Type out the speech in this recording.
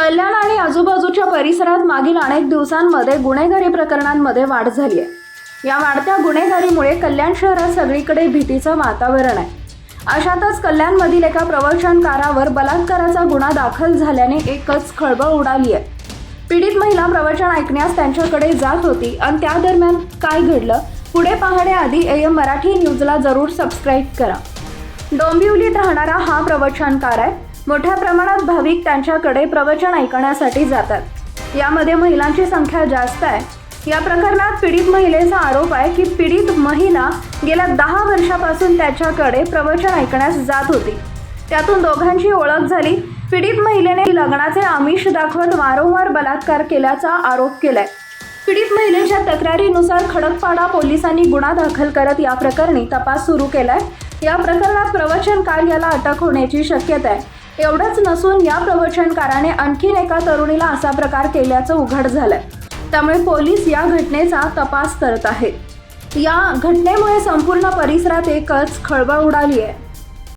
कल्याण आणि आजूबाजूच्या परिसरात मागील अनेक दिवसांमध्ये गुन्हेगारी प्रकरणांमध्ये वाढ झाली आहे. या वाढत्या गुन्हेगारीमुळे कल्याण शहरात सगळीकडे भीतीचं वातावरण आहे. अशातच कल्याणमधील एका प्रवचनकारावर बलात्काराचा गुन्हा दाखल झाल्याने एकच खळबळ उडाली आहे. पीडित महिला प्रवचन ऐकण्यास त्यांच्याकडे जात होती आणि त्या दरम्यान काय घडलं? पुढे पाहण्याआधी एम मराठी न्यूजला जरूर सबस्क्राईब करा. डोंबिवलीत राहणारा हा प्रवचनकार आहे. मोठ्या प्रमाणात भाविक त्यांच्याकडे प्रवचन ऐकण्यासाठी जातात. यामध्ये महिलांची संख्या जास्त आहे. या प्रकरणात पीडित महिलेचा आरोप आहे की पीडित महिला गेल्या दहा वर्षापासून त्याच्याकडे प्रवचन ऐकण्यास जात होती. त्यातून दोघांची ओळख झाली. पीडित महिलेने लग्नाचे आमिष दाखवत वारंवार बलात्कार केल्याचा आरोप केलाय. पीडित महिलेच्या तक्रारीनुसार खडकपाडा पोलिसांनी गुन्हा दाखल करत या प्रकरणी तपास सुरू केलाय. या प्रकरणात प्रवचनकार याला अटक होण्याची शक्यता आहे. एवढंच नसून या प्रवचनकाराने आणखीन एका तरुणीला असा प्रकार केल्याचं उघड झालंय. त्यामुळे पोलीस या घटनेचा तपास करत आहेत. या घटनेमुळे संपूर्ण परिसरात एकच खळबळ उडाली आहे